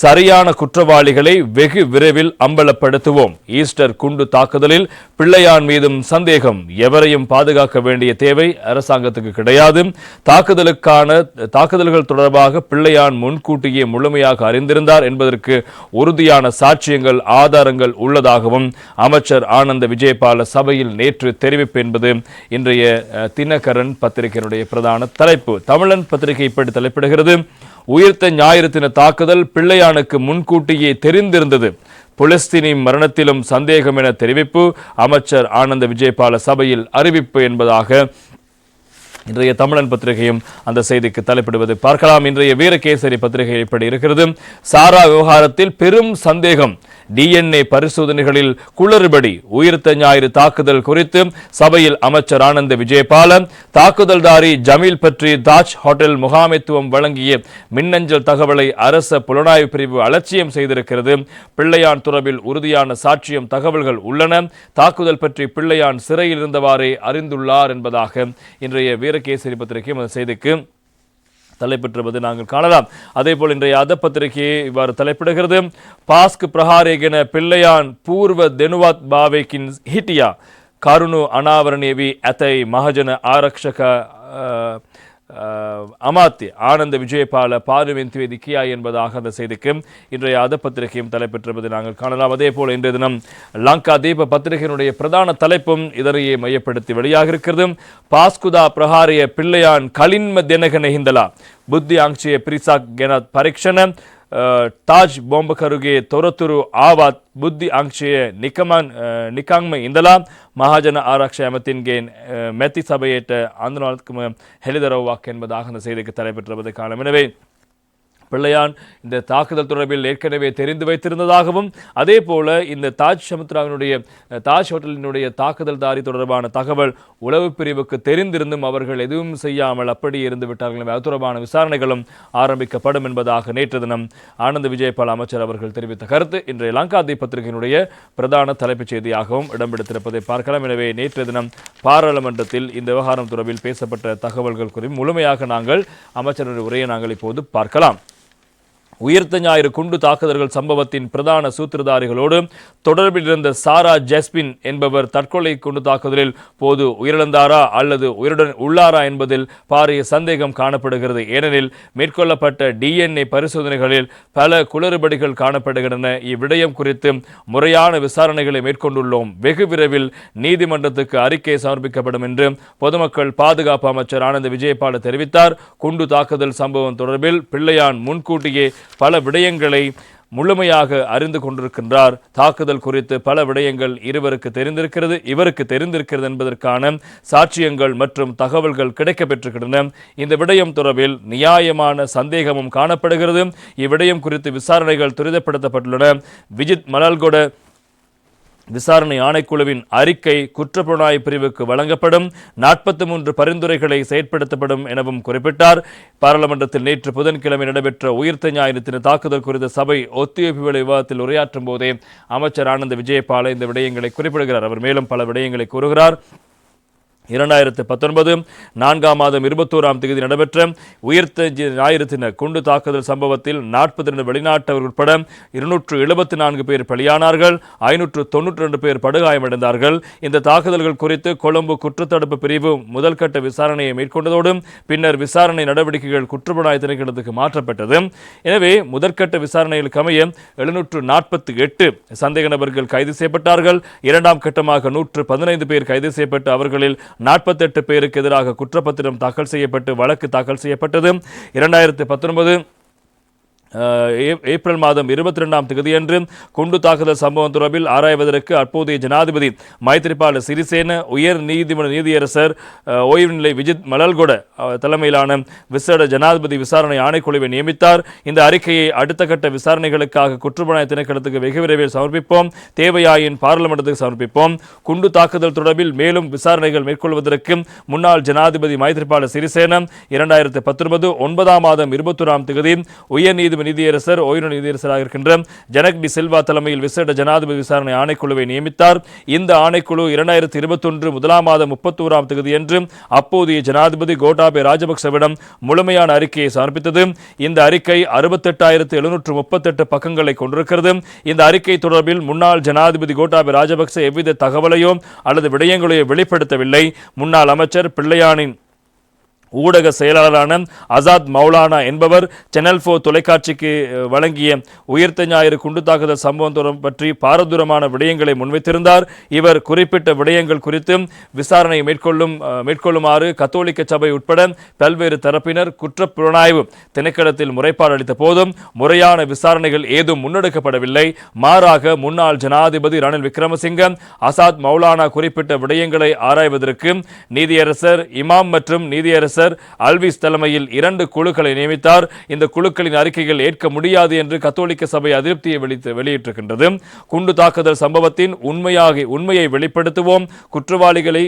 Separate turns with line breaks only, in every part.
சரியான குற்றவாளிகளை வெகு விரைவில் அம்பலப்படுத்துவோம். ஈஸ்டர் குண்டு தாக்குதலில் பிள்ளையான் மீதும் சந்தேகம். எவரையும் பாதுகாக்க வேண்டிய தேவை அரசாங்கத்துக்கு கிடையாது. தாக்குதலுக்கான தாக்குதல்கள் தொடர்பாக பிள்ளையான் முன்கூட்டியே முழுமையாக அறிந்திருந்தார் என்பதற்கு உறுதியான சாட்சியங்கள் ஆதாரங்கள் உள்ளதாகவும் அமைச்சர் ஆனந்த விஜயபால சபையில் நேற்று தெரிவிப்பு என்பது இன்றைய தினகரன் பத்திரிகையினுடைய பிரதான தலைப்பு. தமிழன் பத்திரிகை இப்படி தலைப்பிடுகிறது. உயிர்த்த ஞாயிறு தின தாக்குதல் பிள்ளையானுக்கு முன்கூட்டியே தெரிந்திருந்தது. புலஸ்தீனின் மரணத்திலும் சந்தேகம் என தெரிவிப்பு அமைச்சர் ஆனந்த விஜயபால சபையில் அறிவிப்பு என்பதாக இன்றைய தமிழன் பத்திரிகையும் அந்த செய்திக்கு தலைப்பிடுவது. பார்க்கலாம் இன்றைய வீரகேசரி பத்திரிகை இப்படி இருக்கிறது? சாரா விவகாரத்தில் பெரும் சந்தேகம். டிஎன்ஏ பரிசோதனைகளில் குளறுபடி உயிர்த்த ஞாயிறு தாக்குதல் குறித்து சபையில் அமைச்சர் ஆனந்த விஜயபால தாக்குதல்தாரி ஜமீல் பற்றி தாஜ் ஹோட்டல் முகாமைத்துவம் வழங்கிய மின்னஞ்சல் தகவலை அரச புலனாய்வு பிரிவு அலட்சியம் செய்திருக்கிறது. பிள்ளையான் துறவில் உறுதியான சாட்சியம் தகவல்கள் உள்ளன. தாக்குதல் பற்றி பிள்ளையான் சிறையில் இருந்தவாறே அறிந்துள்ளார் என்பதாக இன்றைய வீரகேசரி பத்திரிகை செய்திக்கு தலைப்பெற்றுவது நாங்கள் காணலாம். அதேபோல் இன்றைய அத பத்திரிகையை இவ்வாறு தலைப்பிடுகிறது. பாஸ்க் பிரஹாரேகன பிள்ளையான் பூர்வ தெனுவாத் பாவேக்கின் ஹிட்டியா கருணு அனாவரணேவி அத்தை மகஜன ஆரக்ஷக அமாத்தி ஆனந்த விஜயபால பார்வையின் வேதிக்கியா என்பதாக அந்த செய்திக்கு இன்றைய அத பத்திரிகையும் தலைப்பெற்றிருப்பதை நாங்கள் காணலாம். அதே போல் இன்றைய தினம் லங்கா தீப பத்திரிகையினுடைய பிரதான தலைப்பும் இதனையே மையப்படுத்தி வெளியாக இருக்கிறது. பாஸ்குதா பிரகாரிய பிள்ளையான் கலின்ம தினகன ஹிந்தலா. புத்தி ஆங்சிய பிரிசாக் கெனத் பரீட்சண ತಾಜ್ ಬೊಂಬಕರುಗೆ ತೊರತುರು ಆವಾತ್ ಬುದ್ಧಿ ಆಂಕ್ಷೆಯ ನಿಕಮಾನ್ ನಿಕಾಂಗ್ಮ ಇಂದಲ ಮಹಾಜನ ಆರಕ್ಷ ಅಮತಿನ್ಗೆ மெத்தி சபையேற்ற அந்த நாளுக்கு ஹெலிதரோ வாக்கு என்பதாக அந்த செய்திக்கு தலைப்பெற்றுவது காலம் எனவே பிள்ளையான் இந்த தாக்குதல் தொடர்பில் ஏற்கனவே தெரிந்து வைத்திருந்ததாகவும் அதே போல இந்த தாஜ் சமுத்ராவினுடைய தாஜ் ஹோட்டலினுடைய தாக்குதல்தாரி தொடர்பான தகவல் உளவு பிரிவுக்கு தெரிந்திருந்தும் அவர்கள் எதுவும் செய்யாமல் அப்படி இருந்து விட்டார்கள் அது தொடர்பான விசாரணைகளும் ஆரம்பிக்கப்படும் என்பதாக நேற்று தினம் ஆனந்த விஜயபால் அமைச்சர் அவர்கள் தெரிவித்த கருத்து. இன்றைய லங்காதி பத்திரிகையினுடைய பிரதான தலைப்புச் செய்தியாகவும் இடம்பெடுத்திருப்பதை பார்க்கலாம். எனவே நேற்று தினம் பாராளுமன்றத்தில் இந்த விவகாரம் தொடர்பில் பேசப்பட்ட தகவல்கள் குறித்து முழுமையாக நாங்கள் அமைச்சருடைய உரையை நாங்கள் இப்போது பார்க்கலாம். உயிர்த்த ஞாயிறு குண்டு தாக்குதல்கள் சம்பவத்தின் பிரதான சூத்திரதாரிகளோடு தொடர்பில் இருந்த சாரா ஜெஸ்பின் என்பவர் தற்கொலை குண்டு தாக்குதலில் போது உயிரிழந்தாரா அல்லது உயிருடன் உள்ளாரா என்பதில் பாரிய சந்தேகம் காணப்படுகிறது. ஏனெனில் மேற்கொள்ளப்பட்ட டிஎன்ஏ பரிசோதனைகளில் பல குளறுபடிகள் காணப்படுகின்றன. இவ்விடயம் குறித்து முறையான விசாரணைகளை மேற்கொண்டுள்ளோம். வெகு விரைவில் நீதிமன்றத்துக்கு அறிக்கை சமர்ப்பிக்கப்படும் என்று பொதுமக்கள் பாதுகாப்பு அமைச்சர் ஆனந்த் விஜயபால தெரிவித்தார். குண்டு தாக்குதல் சம்பவம் தொடர்பில் பிள்ளையான் முன்கூட்டியே பல விடயங்களை முழுமையாக அறிந்து கொண்டிருக்கின்றார். தாக்குதல் குறித்து பல விடயங்கள் இருவருக்கு தெரிந்திருக்கிறது இவருக்கு தெரிந்திருக்கிறது என்பதற்கான சாட்சியங்கள் மற்றும் தகவல்கள் கிடைக்கப்பெற்றிருக்கின்றன. இந்த விடயம் தொடர்பில் நியாயமான சந்தேகமும் காணப்படுகிறது. இவ்விடயம் குறித்து விசாரணைகள் துரிதப்படுத்தப்பட்டுள்ளன. விஜித் மலால்கொட விசாரணை ஆணைக்குழுவின் அறிக்கை குற்றப்புலனாய்வு பிரிவுக்கு வழங்கப்படும். நாற்பத்தி மூன்று பரிந்துரைகளை செயற்படுத்தப்படும் எனவும் குறிப்பிட்டார். பாராளுமன்றத்தில் நேற்று புதன்கிழமை நடைபெற்ற உயிர்த்த ஞாயிறு தாக்குதல் குறித்த சபை ஒத்திவைப்பு வேலை விவாதத்தில் உரையாற்றும் போதே அமைச்சர் ஆனந்த விஜயபால இந்த விடயங்களை குறிப்பிடுகிறார். அவர் மேலும் பல விடயங்களை கூறுகிறார். இரண்டாயிரத்து பத்தொன்பது நான்காம் மாதம் இருபத்தோராம் தேதி நடைபெற்ற உயிர்த்த ஞாயிறு தின குண்டு தாக்குதல் சம்பவத்தில் நாற்பத்தி ரெண்டு வெளிநாட்டவர் உட்பட இருநூற்று எழுபத்தி நான்கு பேர் பலியானார்கள் ஐநூற்று தொன்னூற்றி ரெண்டு பேர் படுகாயமடைந்தார்கள். இந்த தாக்குதல்கள் குறித்து கொழும்பு குற்றத்தடுப்பு பிரிவு முதல்கட்ட விசாரணையை மேற்கொண்டதோடு பின்னர் விசாரணை நடவடிக்கைகள் குற்றப்புலனாய் திணைக்களத்துக்கு மாற்றப்பட்டது. எனவே முதற்கட்ட விசாரணையில் கமைய எழுநூற்று நாற்பத்தி எட்டு சந்தேக நபர்கள் கைது செய்யப்பட்டார்கள். இரண்டாம் கட்டமாக நூற்று பதினைந்து பேர் கைது செய்யப்பட்டு அவர்களில் நாற்பத்தெட்டு பேருக்கு எதிராக குற்றப்பத்திரம் தாக்கல் செய்யப்பட்டு வழக்கு தாக்கல் செய்யப்பட்டது. இரண்டாயிரத்து பத்தொன்பது ஏப்ரல் மாதம் இருபத்தி ரெண்டாம் தேதியன்று குண்டு தாக்குதல் சம்பவம் தொடர்பில் ஆராய்வதற்கு அப்போதைய ஜனாதிபதி மைத்திரிபால சிறிசேன உயர் நீதிமன்ற நீதியரசர் ஓய்வு நிலை விஜித் மலல்கொட தலைமையிலான விசேட ஜனாதிபதி விசாரணை ஆணைக்குழுவை நியமித்தார். இந்த அறிக்கையை அடுத்த கட்ட விசாரணைகளுக்காக குற்றப்புலனாய்வு திணைக்களத்துக்கு வெகு விரைவில் சமர்ப்பிப்போம். தேவையாயின் பாராளுமன்றத்துக்கு சமர்ப்பிப்போம். குண்டு தாக்குதல் தொடர்பில் மேலும் விசாரணைகள் மேற்கொள்வதற்கு முன்னாள் ஜனாதிபதி மைத்திரிபால சிறிசேன இரண்டாயிரத்தி பத்தொன்பது ஒன்பதாம் மாதம் இருபத்தொராம் தேதி உயர்நீதிமன்ற நீதியரசர் ஓய்வு நீதியரசராக இருக்கின்ற ஜனக் டி செல்வா தலைமையில் விசேட ஜனாதிபதி விசாரணை ஆணைக்குழுவை நியமித்தார். இந்த ஆணைக்குழு இரண்டாயிரத்தி இருபத்தொன்று முதலாம் மாதம் முப்பத்தோராம் தேதியன்று அப்போதைய ஜனாதிபதி கோட்டாபே ராஜபக்சவிடம் முழுமையான அறிக்கையை சமர்ப்பித்தது. இந்த அறிக்கை அறுபத்தெட்டாயிரத்து எழுநூற்று முப்பத்தெட்டு பக்கங்களை கொண்டிருக்கிறது. இந்த அறிக்கை தொடர்பில் முன்னாள் ஜனாதிபதி கோட்டாபே ராஜபக்ச எவ்வித தகவலையோ அல்லது விடயங்களையோ வெளிப்படுத்தவில்லை. முன்னாள் அமைச்சர் பிள்ளையானின் ஊடக செயலாளரான அசாத் மௌலானா என்பவர் சேனல் ஃபோர் தொலைக்காட்சிக்கு வழங்கிய உயிர்த்த ஞாயிறு குண்டு தாக்குதல் சம்பவம் பற்றி பாரதூரமான விடயங்களை முன்வைத்திருந்தார். இவர் குறிப்பிட்ட விடயங்கள் குறித்து விசாரணை மேற்கொள்ளும் மேற்கொள்ளுமாறு கத்தோலிக்க சபை உட்பட பல்வேறு தரப்பினர் குற்ற புலனாய்வு திணைக்களத்தில் முறைப்பாடு அளித்த போதும் முறையான விசாரணைகள் ஏதும் முன்னெடுக்கப்படவில்லை. மாறாக முன்னாள் ஜனாதிபதி ரணில் விக்ரமசிங்க அசாத் மௌலானா குறிப்பிட்ட விடயங்களை ஆராய்வதற்கு நீதியரசர் இமாம் மற்றும் நீதியரசர் அல்விஸ் தலைமையில் இரண்டு குழுக்களை நியமித்தார். இந்த குழுக்களின் அறிக்கைகள் ஏற்க முடியாது என்று கத்தோலிக்க சபை அதிருப்தியை வெளியிட்டு வெளியிட்டிருக்கின்றது. குண்டு தாக்குதல் சம்பவத்தின் உண்மையாக உண்மையை வெளிப்படுத்துவோம். குற்றவாளிகளை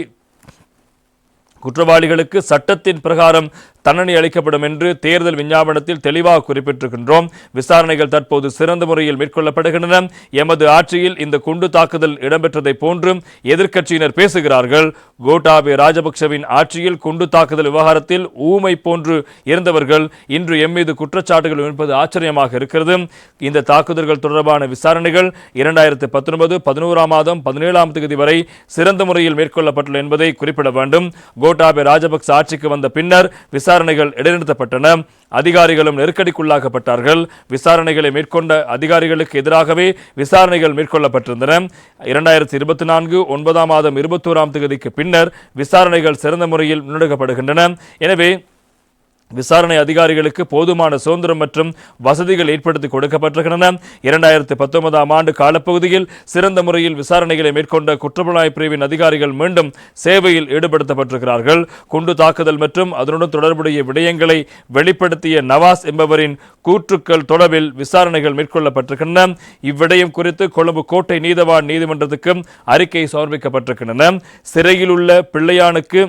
குற்றவாளிகளுக்கு சட்டத்தின் பிரகாரம் தண்டனை அளிக்கப்படும் என்று தேர்தல் விஞ்ஞாபனத்தில் தெளிவாக குறிப்பிட்டிருக்கின்றோம். விசாரணைகள் தற்போது சிறந்த முறையில் மேற்கொள்ளப்படுகின்றன. எமது ஆட்சியில் இந்த குண்டு தாக்குதல் இடம்பெற்றதை போன்றும் எதிர்க்கட்சியினர் பேசுகிறார்கள். கோட்டாபே ராஜபக்சவின் ஆட்சியில் குண்டு தாக்குதல் விவகாரத்தில் ஊமை போன்று இருந்தவர்கள் இன்று எம் மீது குற்றச்சாட்டுகள் என்பது ஆச்சரியமாக இருக்கிறது. இந்த தாக்குதல்கள் தொடர்பான விசாரணைகள் இரண்டாயிரத்து பத்தொன்பது பதினோராம் மாதம் பதினேழாம் தேதி வரை சிறந்த முறையில் மேற்கொள்ளப்பட்டுள்ள என்பதை குறிப்பிட வேண்டும். கோட்டாபே ராஜபக்ச ஆட்சிக்கு வந்த பின்னர் விசாரணை விசாரணைகள் இடைநிறுத்தப்பட்டன. அதிகாரிகளும் நெருக்கடிக்குள்ளாக்கப்பட்டார்கள். விசாரணைகளை மேற்கொண்ட அதிகாரிகளுக்கு எதிராகவே விசாரணைகள் மேற்கொள்ளப்பட்டிருந்தன. இரண்டாயிரத்தி இருபத்தி நான்கு ஒன்பதாம் மாதம் இருபத்தோராம் தேதிக்கு பின்னர் விசாரணைகள் சிறந்த முறையில் முன்னெடுக்கப்படுகின்றன. எனவே விசாரணை அதிகாரிகளுக்கு போதுமான சுதந்திரம் மற்றும் வசதிகள் ஏற்படுத்தி கொடுக்கப்பட்டிருக்கின்றன. இரண்டாயிரத்தி பத்தொன்பதாம் ஆண்டு காலப்பகுதியில் சிறந்த முறையில் விசாரணைகளை மேற்கொண்ட குற்றப்புலனாய்வு பிரிவின் அதிகாரிகள் மீண்டும் சேவையில் ஈடுபடுத்தப்பட்டிருக்கிறார்கள். குண்டு தாக்குதல் மற்றும் அதனுடன் தொடர்புடைய விடயங்களை வெளிப்படுத்திய நவாஸ் என்பவரின் கூற்றுக்கள் தொடர்பில் விசாரணைகள் மேற்கொள்ளப்பட்டிருக்கின்றன. இவ்விடயம் குறித்து கொழும்பு கோட்டை நீதவான் நீதிமன்றத்துக்கும் அறிக்கை சமர்ப்பிக்கப்பட்டிருக்கின்றன. சிறையில் உள்ள பிள்ளையானுக்கு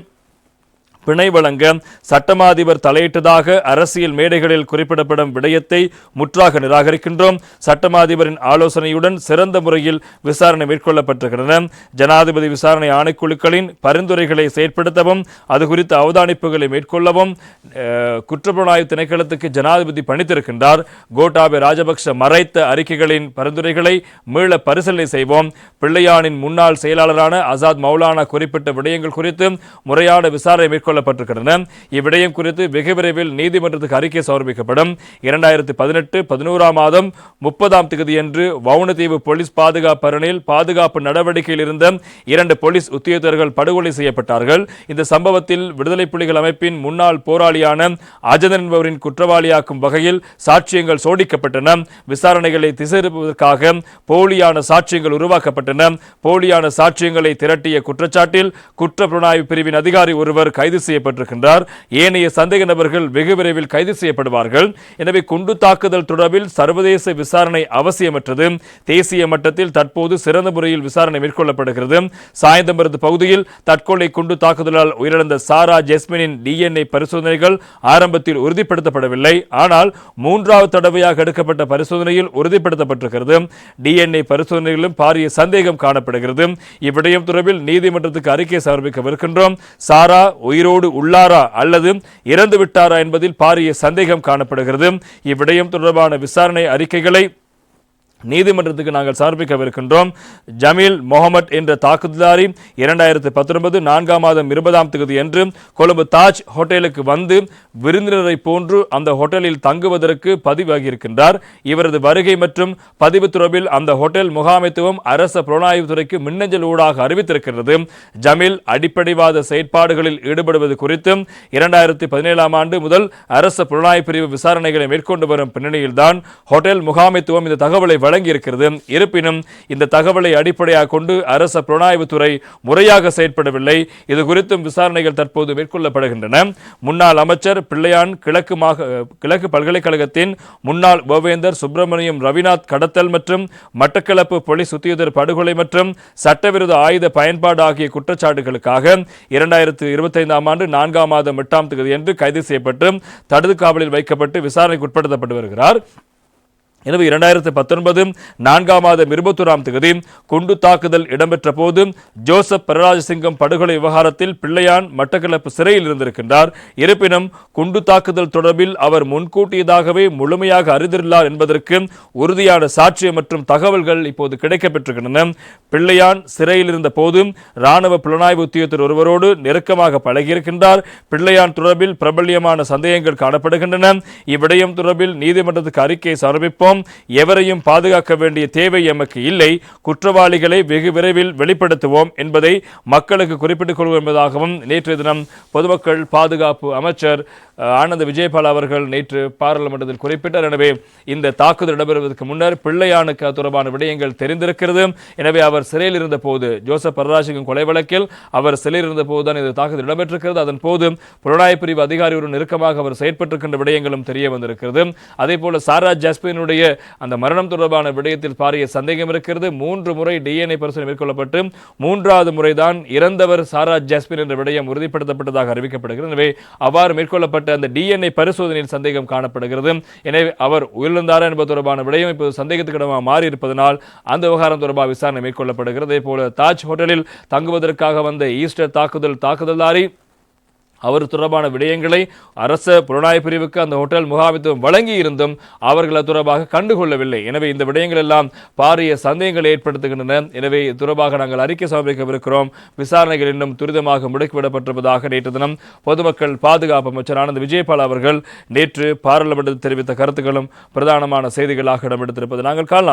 பிணை வழங்க சட்டமாதிபர் தலையிட்டதாக அரசியல் மேடைகளில் குறிப்பிடப்படும் விடயத்தை முற்றாக நிராகரிக்கின்றோம். சட்டமாதிபரின் ஆலோசனையுடன் சிறந்த முறையில் விசாரணை மேற்கொள்ளப்பட்டிருக்கின்றன. ஜனாதிபதி விசாரணை ஆணைக்குழுக்களின் பரிந்துரைகளை செயற்படுத்தவும் அது குறித்த அவதானிப்புகளை மேற்கொள்ளவும் குற்றப்புலனாய்வு திணைக்களத்துக்கு ஜனாதிபதி பணித்திருக்கின்றார். கோட்டாபே ராஜபக்ஷ மறைத்த அறிக்கைகளின் பரிந்துரைகளை மீள பரிசீலனை செய்வோம். பிள்ளையானின் முன்னாள் செயலாளரான ஆசாத் மௌலானா குறிப்பிட்ட விடயங்கள் குறித்து முறையான விசாரணை மேற்கொள்ளப்பட்டிருக்கின்றன. இவ்விடயம் குறித்து வெகு விரைவில் நீதிமன்றத்துக்கு அறிக்கை சமர்ப்பிக்கப்படும். இரண்டாயிரத்தி பதினெட்டு பதினோராம் மாதம் முப்பதாம் தேதியன்று வவுனதீவு போலீஸ் பாதுகாப்பு அரணில் பாதுகாப்பு நடவடிக்கையில் இருந்த இரண்டு போலீஸ் உத்தியோகத்தர்கள் படுகொலை செய்யப்பட்டார்கள். இந்த சம்பவத்தில் விடுதலை புலிகள் அமைப்பின் முன்னாள் போராளியான அஜதன் என்பவரின் குற்றவாளியாக்கும் வகையில் சாட்சியங்கள் சோடிக்கப்பட்டன விசாரணைகளை திசைப்பதற்காக போலியான சாட்சியங்கள் உருவாக்கப்பட்டன. போலியான சாட்சியங்களை திரட்டிய குற்றச்சாட்டில் குற்ற புலனாய்வு பிரிவின் அதிகாரி ஒருவர் கைது செய்யப்பட்டிருக்கின்றார். ஏனைய சந்தேக நபர்கள் வெகு விரைவில் கைது செய்யப்படுவார்கள். எனவே குண்டு தாக்குதல் தொடர்பில் சர்வதேச விசாரணை அவசியமற்றது. தேசிய மட்டத்தில் தற்போது சிறந்த முறையில் விசாரணை மேற்கொள்ளப்படுகிறது. சாயந்தமருது பகுதியில் தற்கொலை குண்டு தாக்குதலால் உயிரிழந்த சாரா ஜெஸ்மினின் டிஎன்ஏ பரிசோதனைகள் ஆரம்பத்தில் உறுதிப்படுத்தப்படவில்லை. ஆனால் மூன்றாவது தடவையாக எடுக்கப்பட்ட பரிசோதனையில் உறுதிப்படுத்தப்பட்டிருக்கிறது. டிஎன்ஏ பரிசோதனைகளிலும் பாரிய சந்தேகம் காணப்படுகிறது. இவ்விடயம் தொடர்பில் நீதிமன்றத்துக்கு அறிக்கை சமர்ப்பிக்கவிருக்கின்றோம். சாரா உயிரோடு உள்ளாரா அல்லது இறந்து விட்டாரா என்பதில் பாரிய சந்தேகம் காணப்படுகிறது. இவ்விடயம் தொடர்பான விசாரணை அறிக்கைகளை நீதிமன்றத்துக்கு நாங்கள் சமர்ப்பிக்கவிருக்கின்றோம். ஜமீல் முகமட் என்ற தாக்குதலாரி இரண்டாயிரத்து பத்தொன்பது நான்காம் மாதம் இருபதாம் தேதி என்று கொழும்பு தாஜ் ஹோட்டலுக்கு வந்து விருந்தினரை போன்று அந்த ஹோட்டலில் தங்குவதற்கு பதிவாகியிருக்கின்றார். இவரது வருகை மற்றும் பதிவு தொடர்பில் அந்த ஹோட்டல் முகாமைத்துவம் அரச புலனாய்வு துறைக்கு மின்னஞ்சல் ஊடாக அறிவித்திருக்கிறது. ஜமீல் அடிப்படைவாத செயற்பாடுகளில் ஈடுபடுவது குறித்தும் இரண்டாயிரத்தி பதினேழாம் ஆண்டு முதல் அரச புலனாய்வு பிரிவு விசாரணைகளை மேற்கொண்டு வரும் பின்னணியில்தான் ஹோட்டல் முகாமைத்துவம் இந்த தகவலை வழங்கியிருக்கிறது. இருப்பினும் இந்த தகவலை அடிப்படையாக கொண்டு அரச புலனாய்வுத்துறை முறையாக செயற்படவில்லை. இது குறித்தும் விசாரணைகள் தற்போது மேற்கொள்ளப்படுகின்றன. முன்னாள் அமைச்சர் பிள்ளையான் கிழக்கு கிழக்கு பல்கலைக்கழகத்தின் முன்னாள் கோவேந்தர் சுப்பிரமணியம் ரவிநாத் கடத்தல் மற்றும் மட்டக்களப்பு போலீஸ் உத்தியோகர் படுகொலை மற்றும் சட்டவிரோத ஆயுத பயன்பாடு ஆகிய குற்றச்சாட்டுகளுக்காக இரண்டாயிரத்து இருபத்தைந்தாம் ஆண்டு நான்காம் மாதம் எட்டாம் தேதி என்று கைது செய்யப்பட்டு தடுத்து காவலில் வைக்கப்பட்டு விசாரணைக்கு உட்படுத்தப்பட்டு வருகிறார். எனவே இரண்டாயிரத்தி பத்தொன்பது நான்காம் மாதம் இருபத்தோராம் தேதி குண்டு தாக்குதல் இடம்பெற்ற போது ஜோசப் பரராஜசிங்கம் படுகொலை விவகாரத்தில் பிள்ளையான் மட்டக்களப்பு சிறையில் இருந்திருக்கின்றார். இருப்பினும் குண்டு தாக்குதல் தொடர்பில் அவர் முன்கூட்டியதாகவே முழுமையாக அறிந்திருந்தார் என்பதற்கு உறுதியான சாட்சியம் மற்றும் தகவல்கள் இப்போது கிடைக்கப்பெற்றிருக்கின்றன. பிள்ளையான் சிறையில் இருந்த போது இராணுவ புலனாய்வு உத்தியோகத்தர் ஒருவரோடு நெருக்கமாக பழகியிருக்கின்றார். பிள்ளையான் தொடர்பில் பிரபல்யமான சந்தேகங்கள் காணப்படுகின்றன. இவ்விடயம் தொடர்பில் நீதிமன்றத்துக்கு அறிக்கை சமர்ப்பிப்போம். எவரையும் பாதுகாக்க வேண்டிய தேவை எமக்கு இல்லை. குற்றவாளிகளை வெகு விரைவில் வெளிப்படுத்துவோம் என்பதை மக்களுக்கு குறிப்பிட்டுக் கொள்வோம் என்பதாகவும் நேற்றைய தினம் பொதுமக்கள் பாதுகாப்பு அமைச்சர் ஆனந்த விஜயபால் அவர்கள் நேற்று பாராளுமன்றத்தில் குறிப்பிட்டார். எனவே இந்த தாக்குதல் இடம்பெறுவதற்கு முன்னர் பிள்ளையானுக்கு தொடர்பான விடயங்கள் தெரிந்திருக்கிறது. எனவே அவர் சிறையில் இருந்த போது ஜோசப் பரராசிங்கம் கொலை வழக்கில் அவர் சிறையில் இருந்த போதுதான் இந்த தாக்குதல் இடம்பெற்றிருக்கிறது. அதன் போது புலனாய்வு பிரிவு அதிகாரியுடன் நெருக்கமாக அவர் செயற்பட்டிருக்கின்ற விடயங்களும் தெரிய வந்திருக்கிறது. அதே போல சாரா ஜாஸ்பினுடைய அந்த மரணம் தொடர்பான விடயத்தில் பாரிய சந்தேகம் இருக்கிறது. மூன்று முறை டிஎன்ஏ பரிசோதனை மேற்கொள்ளப்பட்டு மூன்றாவது முறைதான் இறந்தவர் சாரா ஜாஸ்மின் என்ற விடயம் உறுதிப்படுத்தப்பட்டதாக அறிவிக்கப்படுகிறது. எனவே அவ்வாறு மேற்கொள்ளப்பட்ட அந்த டிஎன்ஏ பரிசோதனையில் சந்தேகம் காணப்படுகிறது. எனவே அவர் உயிரிழந்தாரா என்பது தொடர்பான விடயம் இப்போது சந்தேகத்துக்கிடமாக மாறி இருப்பதனால் அந்த விவகாரம் தொடர்பாக விசாரணை மேற்கொள்ளப்படுகிறது. அதே போல தாஜ் ஹோட்டலில் தங்குவதற்காக வந்த ஈஸ்டர் தாக்குதல் தாக்குதல்தாரி அவர் தொடர்பான விடயங்களை அரச புலனாய்வு பிரிவுக்கு அந்த ஹோட்டல் முகாமித்துவம் வழங்கி இருந்தும் அவர்கள் அது தொடர்பாக கண்டுகொள்ளவில்லை. எனவே இந்த விடயங்கள் எல்லாம் பாரிய சந்தேகங்களை ஏற்படுத்துகின்றன. எனவே இது தொடர்பாக நாங்கள் அறிக்கை சமர்ப்பிக்கவிருக்கிறோம். விசாரணைகள் இன்னும் துரிதமாக முடுக்கிவிடப்பட்டிருப்பதாக நேற்று தினம் பொதுமக்கள் பாதுகாப்பு அமைச்சர் ஆனந்த் விஜயபால் அவர்கள் நேற்று பாராளுமன்றத்தில் தெரிவித்த கருத்துக்களும் பிரதானமான செய்திகளாக இடம்பெடுத்திருப்பது நாங்கள் காணலாம்.